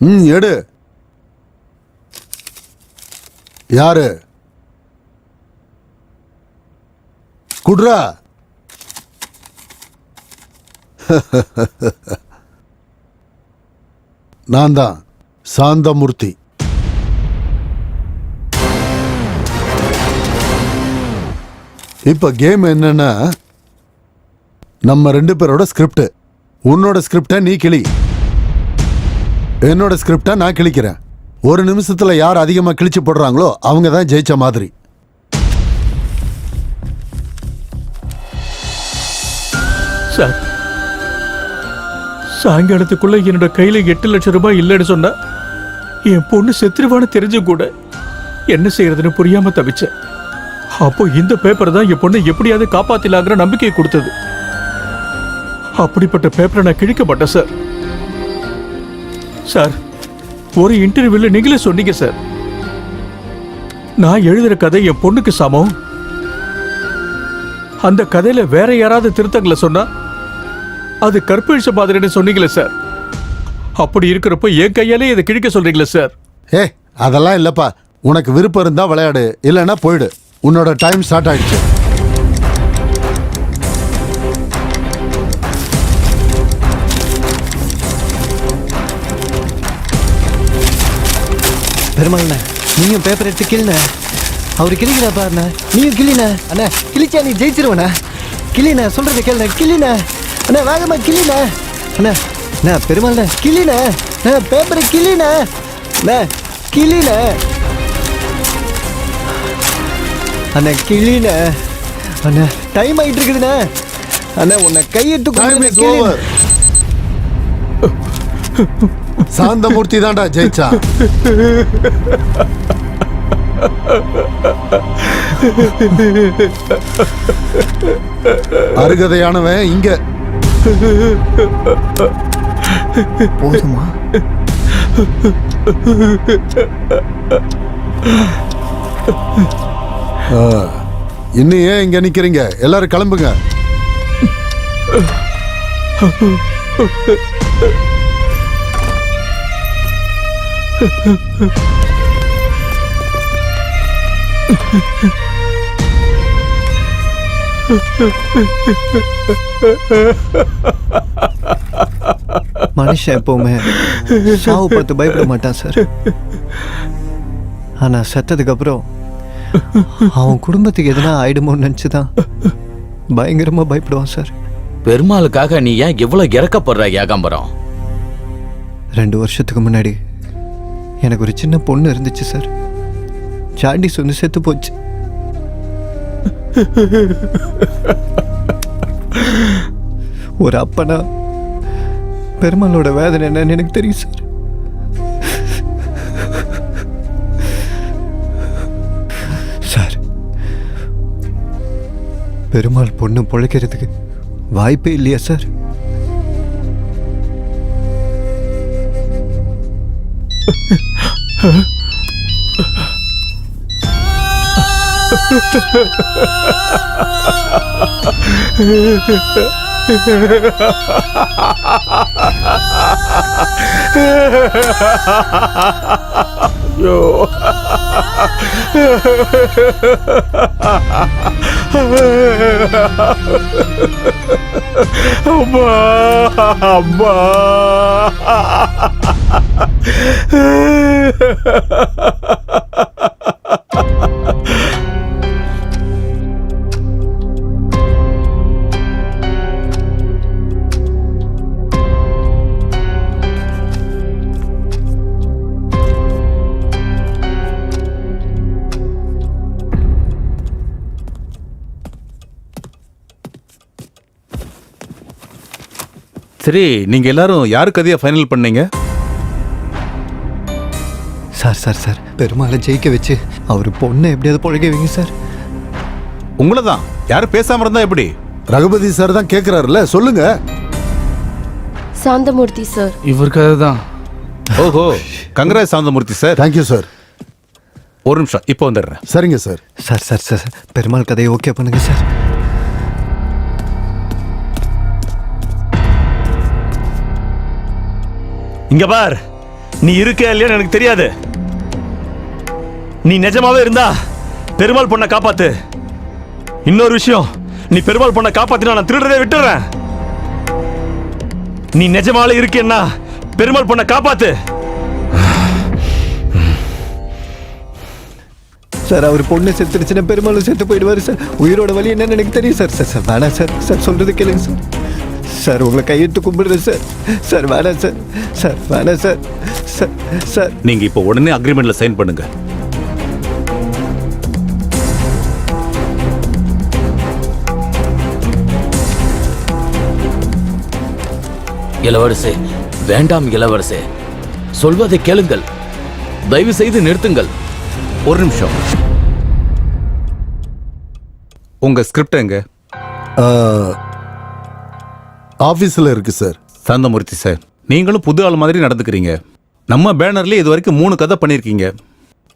ம் எடு. யாரு? குட்ரா. நான் தான் சாந்தமூர்த்தி. இப்ப கேம் என்னன்னா நம்ம ரெண்டு பேரோட ஸ்கிரிப்ட் உன்னோட ஸ்கிரிப்டை நீ கிளி. என்னோட ஸ்கிரிப்டை நான் கிழிக்கிறேன். ஒரு நிமிஷத்துல யார் அதிகமா கிழிச்சு போடுறாங்களோ அவங்க தான் ஜெயிச்ச மாதிரி. சார் சாயங்காலத்துக்குள்ள என்னோட கையில எட்டு லட்சம் ரூபாய் இல்லைன்னு சொன்னா என் பொண்ணு செத்துருவான்னு தெரிஞ்சும் கூட என்ன செய்யறதுன்னு புரியாம தவிச்சேன். அப்போ இந்த பேப்பர் தான் என் பொண்ணை எப்படியாவது காப்பாத்திலாங்கிற நம்பிக்கையை கொடுத்தது. அப்படிப்பட்ட பேப்பரை நான் கிழிக்க மாட்டேன் சார். சார் ஒரு இன்டர்வியூல நீங்களே சொன்னீங்க சார். நான் எழுதுற கதை என் பொண்ணுக்கு சமம். அந்த கதையில வேற யாராவது திருத்தங்களை சொன்னா அது கற்பழிச்ச மாதிரின்னு சொன்னீங்களே சார். அப்படி இருக்கிறப்ப என் கையாலே இதை கிழிக்க சொல்றீங்களே சார். ஏ அதெல்லாம் இல்லப்பா. உனக்கு விருப்பம் இருந்தா விளையாடு இல்லைன்னா போயிடு. உன்னோட டைம் ஸ்டார்ட் ஆயிடுச்சு. பெருமாள்ண்ணே நீயும் பேப்பர் எடுத்து கிள்ண்ணே அவர் கிளிக்கிறா பாருண்ணே நீயும் கிளிண்ணே அண்ணா கிழிச்சா நீ ஜெயிச்சிருவண்ணே. கிளிண்ணே சொல்றத கேளுண்ணே கிளிண்ணே அண்ணா வேகமா கிளிண்ணே அண்ணா அண்ணா பெருமாள்ண்ணே கிளிண்ணே அண்ணா பேப்பரை கிளிண்ணே அண்ணா கிளிண்ணே அண்ணா கிளிண்ணே அண்ணா டைம் ஆயிட்டு இருக்குதுண்ணே. அண்ணா உன்னை கையெடுத்து சாந்தமூர்த்தி தான்டா ஜெயிச்சா. அருகதையானவன் இங்க. போதுமா? இன்னும் ஏன் இங்க நிக்கிறீங்க? எல்லாரும் கிளம்புங்க. மனுஷன் எப்பவுமே சாவு பார்த்து பயப்பட மாட்டான் சார். ஆனா செத்ததுக்கு அப்புறம் அவன் குடும்பத்துக்கு எதனா ஆயிடுமோன்னு நினச்சிதான் பயங்கரமா பயப்படுவான் சார். பெருமாளுக்காக நீ ஏன் இவ்வளவு இறக்கப்படுற ஏகாம்பரம்? ரெண்டு வருஷத்துக்கு முன்னாடி எனக்கு ஒரு சின்ன பொண்ணு இருந்துச்சு சார். ஜாண்டிஸ் வந்து செத்து போச்சு. ஒரு அப்பனா பெருமாளோட வேதனை என்னன்னு எனக்கு தெரியும் சார். சார் பெருமாள் பொண்ணு பிழைக்கிறதுக்கு வாய்ப்பே இல்லையா சார்? 요. அம்மா அம்மா சரி நீங்க எல்லாரும் யாரு கதையை ஃபைனல் பண்ணீங்க? Sir sir sir. பெருமாளை ஜெயிக்க வச்சு அவர் பொண்ணை எப்படியாவது பொழைக்க வைங்க சார். உங்களை தான் யாரும் பேசாம இருந்தா எப்படி? ரகுபதி சார் தான் கேக்குறாருல்ல சொல்லுங்க. சாந்தமூர்த்தி சார் இவருக்காக தான் ஓஹோ Kangaraj Santhamoorthy sir thank you sir ஒரு நிமிஷம் இப்போ வந்துடுறேன். சரிங்க sir sir sir sir sir, Perumal கதையை ஓகே பண்ணுங்க சார் இங்க பார். நீ இருக்க இல்லையான்னு எனக்கு தெரியாது. நீ நிஜமாவே இருந்தா பெருமாள் பொண்ணை காப்பாத்து. இன்னொரு விஷயம் நீ பெருமாள் பொண்ணை காப்பாத்தினா நான் திருடுறதே விட்டுறேன். நீ நிஜமால இருக்கேன்னா பெருமாள் பொண்ணை காப்பாத்து. சார் அவர் பொண்ணு செத்துடுச்சுன்னா பெருமாளும் செத்து போயிடுவாரு சார். உயிரோட வழி என்னன்னு எனக்கு தெரியும் சார். சார் சார் வேணாம் சார். சார் சொல்றது கேளுங்க சார். சார் உங்களை கையெடுத்து கும்பிடுறேன் சார். சார் வேணாம் சார். சார் வேணாம் சார். சார் சார். நீங்க இப்போ உடனே அக்ரிமெண்ட்ல சைன் பண்ணுங்க. இளவரசே வேண்டாம் இளவரசே. சொல்வதை கேளுங்கள். தயவு செய்து நிறுத்துங்கள். ஒரு நிமிஷம். உங்க ஸ்கிரிப்ட் எங்க? ஆஃபீஸில் இருக்கு சார் சாந்தமூர்த்தி சார் நீங்களும் புது ஆள் மாதிரி நடந்துக்கிறீங்க. நம்ம பேனர்ல இது வரைக்கும் மூணு கதை பண்ணிருக்கீங்க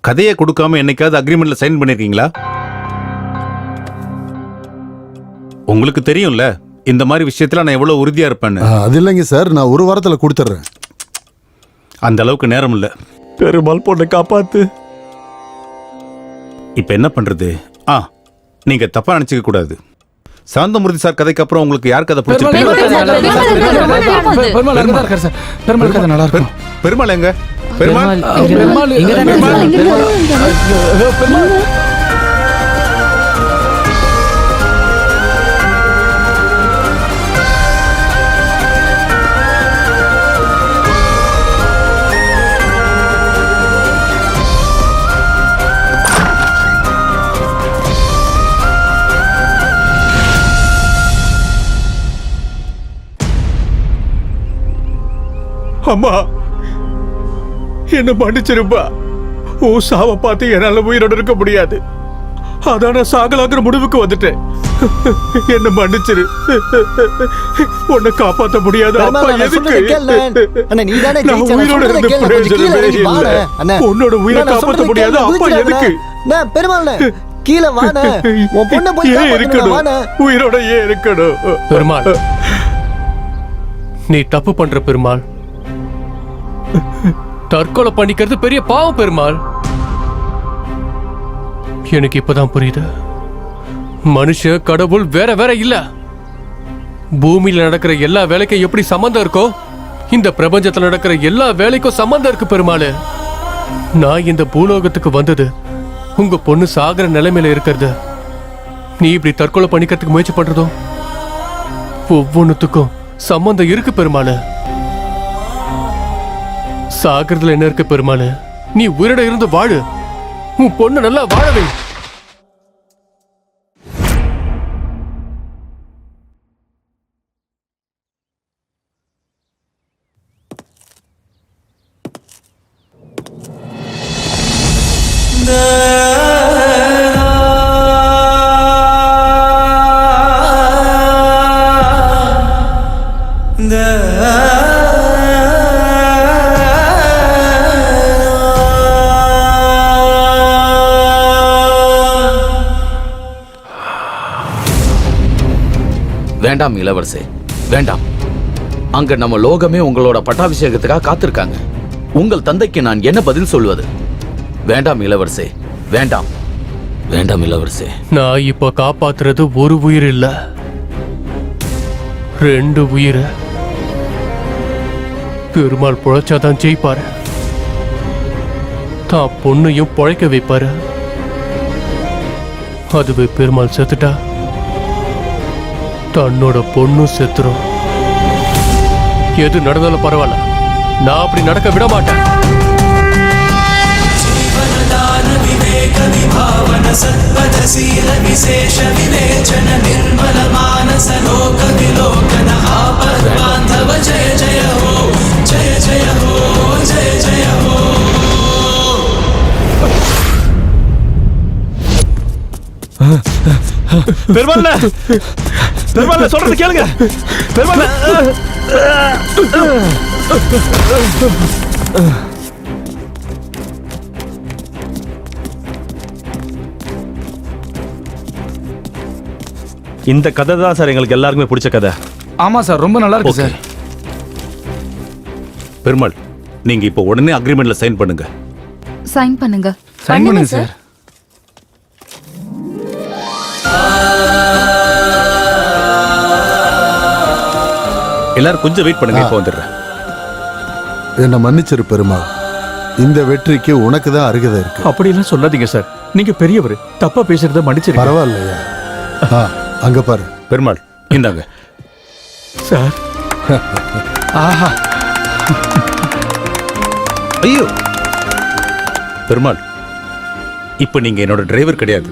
கதையை கொடுக்காம என்னைக்காவது அக்ரிமெண்ட்ல சைன் பண்ணிருக்கீங்களா உங்களுக்கு தெரியும்ல இந்த மாதிரி விஷயத்துல நான் எவ்வளவு உறுதியா இருப்பேன்னு. அது இல்லைங்க சார் நான் ஒரு வாரத்தில் கொடுத்துட்றேன். அந்த அளவுக்கு நேரம் இல்ல. பெருமாள் பொண்ணை காப்பாத்து. இப்ப என்ன பண்றது? ஆ நீங்க தப்பா நினைச்சுக்க கூடாது. சாந்தமூர்த்தி சார் கதைக்கு அப்புறம் உங்களுக்கு யார் கதை பிடிச்சிருக்கு பெருமாள் அங்கதான் இருக்காரு சார் பெருமாள் கதை நல்லா இருக்கும் பெருமாள் எங்க பெருமாள் பெருமாள் இங்கதான் அம்மா என்ன மன்னிச்சிருப்பா ஓ சாவை பார்த்து என்னால உயிரோட இருக்க முடியாது அதான் நான் சாகலாங்கிற முடிவுக்கு வந்துட்டேன் என்ன மன்னிச்சிரு உன்னை காப்பாத்த முடியாது அப்பா பெருமாள். எதுக்கு நான் உயிரோட இருந்த பிரயோஜனமே. இல்லை. அண்ணா. உன்னோட உயிரை காப்பாத்த முடியாது அப்பா எதுக்கு பெருமாள்ண்ணே, கீழே வாண்ணே. உன் பொண்ணை போய் இருக்கணும். உயிரோட ஏன் இருக்கணும் பெருமாள் நீ தப்பு பண்ற பெருமாள் தற்கொலை பண்ணிக்கிறது பெரிய பாவம் பெருமாள். எனக்கு இப்பதான் புரியுது. மனுஷ கடவுள் வேற வேற இல்ல. பூமியில நடக்கிற எல்லா வேலைக்கும் எப்படி சம்பந்தம் இருக்கோ இந்த பிரபஞ்சத்துல நடக்கிற எல்லா வேலைக்கும் சம்பந்தம் இருக்கு பெருமாள். நான் இந்த பூலோகத்துக்கு வந்தது உங்க பொண்ணு சாகிற நிலைமையில இருக்கிறது. நீ இப்படி தற்கொலை பண்ணிக்கிறதுக்கு முயற்சி பண்றதும் ஒவ்வொன்றுத்துக்கும் சம்பந்தம் இருக்கு பெருமாள். சாகிறதுல என்ன இருக்கு பெருமாள்? நீ உயிரோட இருந்து வாழு. உன் பொண்ணு நல்லா வாழவே வேண்டாம் இளவரசே வேண்டாம். அங்க நம்ம லோகமே உங்களோட பட்டாபிஷேகத்துக்காக காத்திருக்காங்க. உங்கள் தந்தைக்கு நான் என்ன பதில் சொல்வது? வேண்டாம் இளவரசே வேண்டாம். வேண்டாம் இளவரசே. நான் இப்ப காப்பாத்துறது ஒரு உயிர் இல்ல. ரெண்டு உயிர். பெருமாள் பொழைச்சாதான் ஜெயிப்பாரு. தான் பொண்ணையும் பொழைக்க வைப்பாரு. அதுவே பெருமாள் செத்துட்டா? தன்னோட பொண்ணும் செத்துரும் எது நடந்தாலும் பரவாயில்ல நான் அப்படி நடக்க விட மாட்டேன் பெருமாள் பெருமாள் சொல்றது கேளுங்க. பெருமாள் இந்த கதை தான் சார் எங்களுக்கு எல்லாருக்குமே பிடிச்ச கதை. ஆமா சார் ரொம்ப நல்லா இருக்கு சார். பெருமாள் நீங்க இப்போ உடனே அக்ரிமெண்ட்ல சைன் பண்ணுங்க. சைன் பண்ணுங்க. சைன் பண்ணுங்க சார். எல்லாரும் கொஞ்சம் வெயிட் பண்ணுங்க இப்போ வந்துடுறேன். என்னை மன்னிச்சிரு பெருமாள் இந்த வெற்றிக்கு உனக்கு தான் அருகதை இருக்கு. அப்படியெல்லாம் சொல்லாதீங்க சார். நீங்க பெரியவர். தப்பா பேசுறத மன்னிச்சிருங்க. பரவாயில்லையா? ஆ, அங்க பாரு. பெருமாள் இந்தாங்க. சார். ஆஹா. ஐயோ. பெருமாள் இப்போ நீங்க என்னோட டிரைவர் கிடையாது.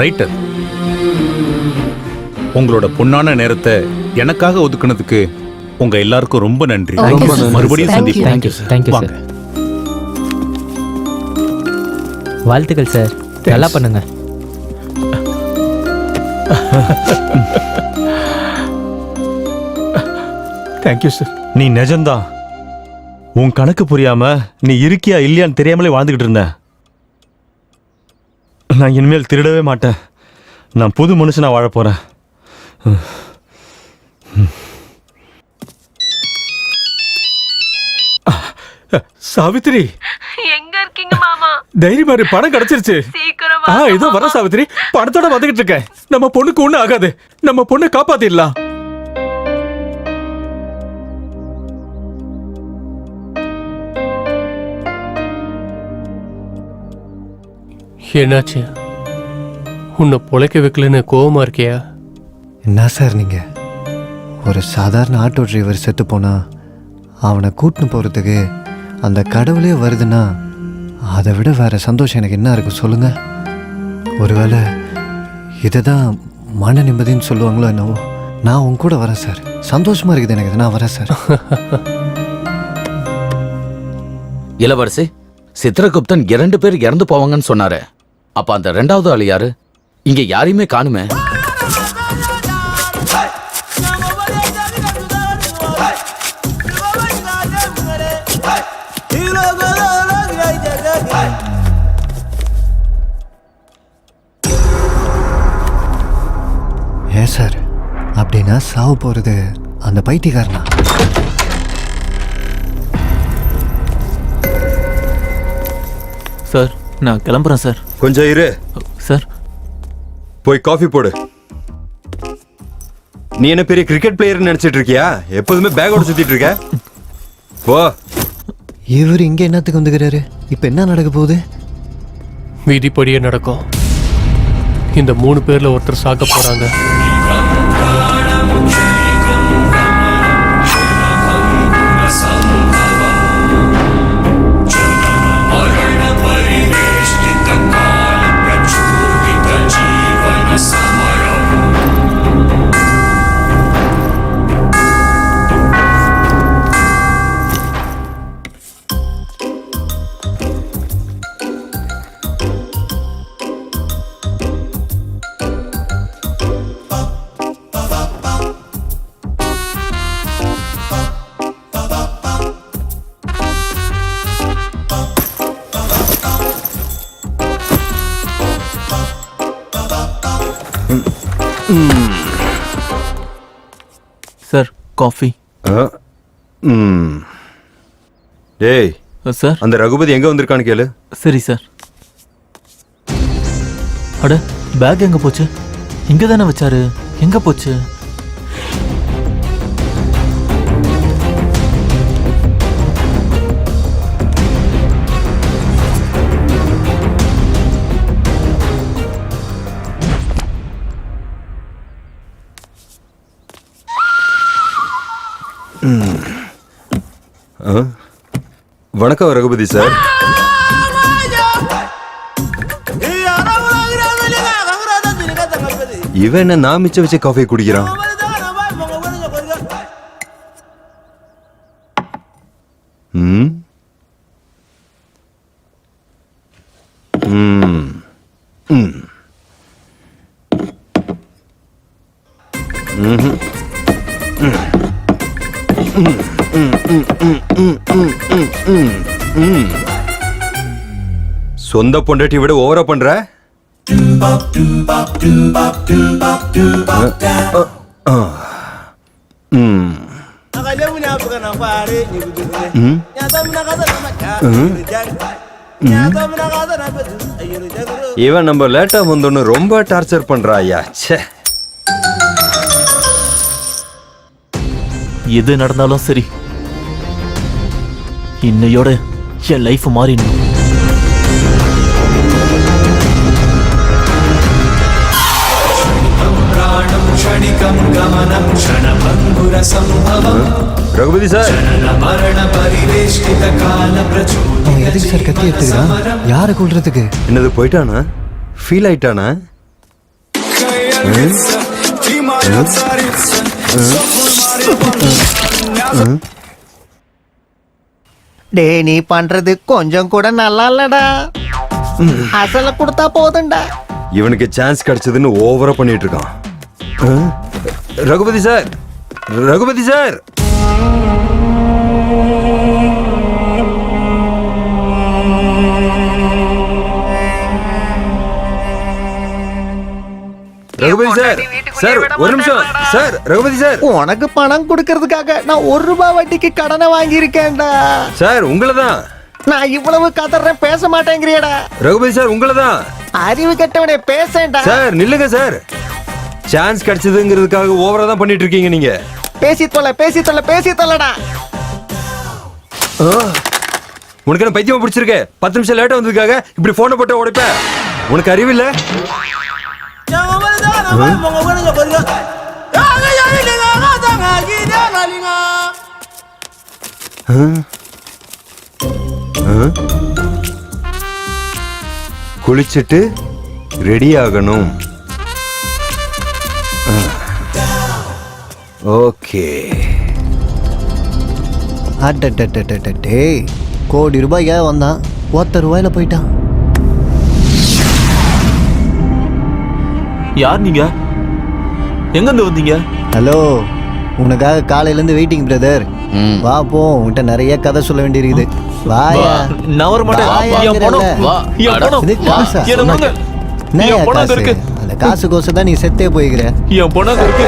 ரைட்டர் உங்களோட பொன்னான நேரத்தை எனக்காக ஒதுக்குனதுக்கு உங்க எல்லாருக்கும் ரொம்ப நன்றி. Sir. மறுபடியும் Thank you. சந்திப்போம். Thank you sir thank you வாங்க சார் வாழ்த்துக்கள் சார் நல்லா பண்ணுங்க. தேங்க்யூ சார் நீ நிஜம்தான் உன் கணக்கு புரியாம நீ இருக்கியா இல்லையான்னு தெரியாமலே வாழ்ந்துகிட்டு இருந்த. நான் இனிமேல் திருடவே மாட்டேன். நான் புது மனுஷனா வாழ போறேன். சாவித்திரி. எங்க இருக்கீங்க மாமா? தைரியமா இரு, பணம் கிடைச்சிருச்சு. சீக்கிரம் ஆ இதோ வர மாமா. சாவித்திரி பணத்தோட வந்துகிட்டு இருக்கேன். நம்ம பொண்ணுக்கு ஒண்ணு ஆகாது. நம்ம பொண்ணை காப்பாத்திடலாம். என்னாச்சு? உன்னை பொழைக்க வைக்கலன்னு கோவமா இருக்கியா? என்ன சார் நீங்கள் ஒரு சாதாரண ஆட்டோ டிரைவர் செத்து போனா அவனை கூட்டின்னு போகிறதுக்கு அந்த கடவுளே வருதுன்னா அதை விட வேறு சந்தோஷம் எனக்கு என்ன இருக்குது சொல்லுங்கள் ஒருவேளை இதை தான் மன நிம்மதின்னு சொல்லுவாங்களோ என்னவோ. நான் உங்க கூட வரேன் சார். சந்தோஷமா இருக்குது எனக்கு இது. நான் வரேன் சார். இளவரசி சித்திரகுப்தன் இரண்டு பேர் இறந்து போவாங்கன்னு சொன்னாரு. அப்ப அந்த ரெண்டாவது ஆள் யாரு? இங்க யாரையுமே காணுமே. ஏன் சார். அப்படின்னா சாவு போகிறது அந்த பைத்தியக்காரனா? சார் நான் கிளம்புறேன் சார். கொஞ்சம் இரு. சார். போய் காஃபி போடு. நீ என்ன பெரிய கிரிக்கெட் பிளேயர்னு நினைச்சிட்டு இருக்கியா? எப்போதுமே பேக்கோட சுத்திட்டு இருக்க. போ. இவர் இங்கே என்னத்துக்கு வந்துக்கிறாரு? இப்போ என்ன நடக்க போகுது? விதிப்படியே நடக்கும். இந்த மூணு பேர்ல ஒருத்தர் சாக்க போறாங்க. Sir coffee. ம். டேய் சார். அந்த ரகுபதி எங்க வந்திருக்கான்னு கேளு. சரி சார். அட பேக் எங்க போச்சு? இங்க தானே வச்சாரு. எங்க போச்சு? வணக்கம் ரகுபதி சார். இவன் என்ன நான் மிச்சம் வச்ச காஃபி குடிக்கிறான்? ம்? ம். சொந்த பொண்டாட்டி விட ஓவரா பண்ற? இவன் நம்ம லேட்டா வந்தோன்னு ரொம்ப டார்ச்சர் பண்றா ஐயா. ச்சே. எது நடந்தாலும் சரி. இன்னையோட என் லைஃப் மாறிடணும். எதுக்கு சார் கத்தி எடுத்துக்கிறான். யாரை கொள்றதுக்கு என்னது போயிட்டானா? ஃபீல் ஆயிட்டானா? டே நீ பண்றது கொஞ்சம் கூட நல்லா இல்லடா. அசல கொடுத்தா போதும்டா. இவனுக்கு சான்ஸ் கிடைச்சதுன்னு ஓவரா பண்ணிட்டு இருக்கான்? Raghupathi sir Raghupathi sir Raghupathi sir sir ஒரு நிமிஷம். Sir Raghupathi sir. உனக்கு பணம் கொடுக்கறதுக்காக நான் ஒரு ரூபாய் வட்டிக்கு கடனை வாங்கியிருக்கேன்டா. சார் உங்களை தான் நான் இவ்வளவு கதறேன் பேச மாட்டேங்கிறியடா. ரகுபதி சார் உங்களை தான் அறிவு கெட்டவனே பேசேன்டா. சார் நில்லுங்க சார். சான்ஸ் கிடைச்சதுங்கிறதுக்காக ஓவரா தான் பண்ணிட்டு இருக்கீங்க நீங்க. பேசி தொலை பேசி தொலை பேசி தொலைடா. உனக்கு என்ன பைத்தியமா பிடிச்சிருக்க? பத்து நிமிஷம் லேட்டா வந்ததுக்காக இப்படி போனை போட்டு உடைப்ப? உனக்கு அறிவு இல்ல? குளிச்சுட்டு ரெடி ஆகணும். ஓகே அட்டே கோடி ரூபாய்க்காக வந்தான்? ஒத்த ரூபாயில போயிட்டான். யார் நீங்க? எங்க இருந்து வந்தீங்க? ஹலோ உனக்காக காலையில இருந்து வெயிட்டிங் பிரதர். வா போ. உன்கிட்ட நிறைய கதை சொல்ல வேண்டியிருக்குது. வாயா. நான் வர மாட்டேன். காசா? கோசம் தான் நீ செத்தே போய்க்கிற. என் இருக்கு?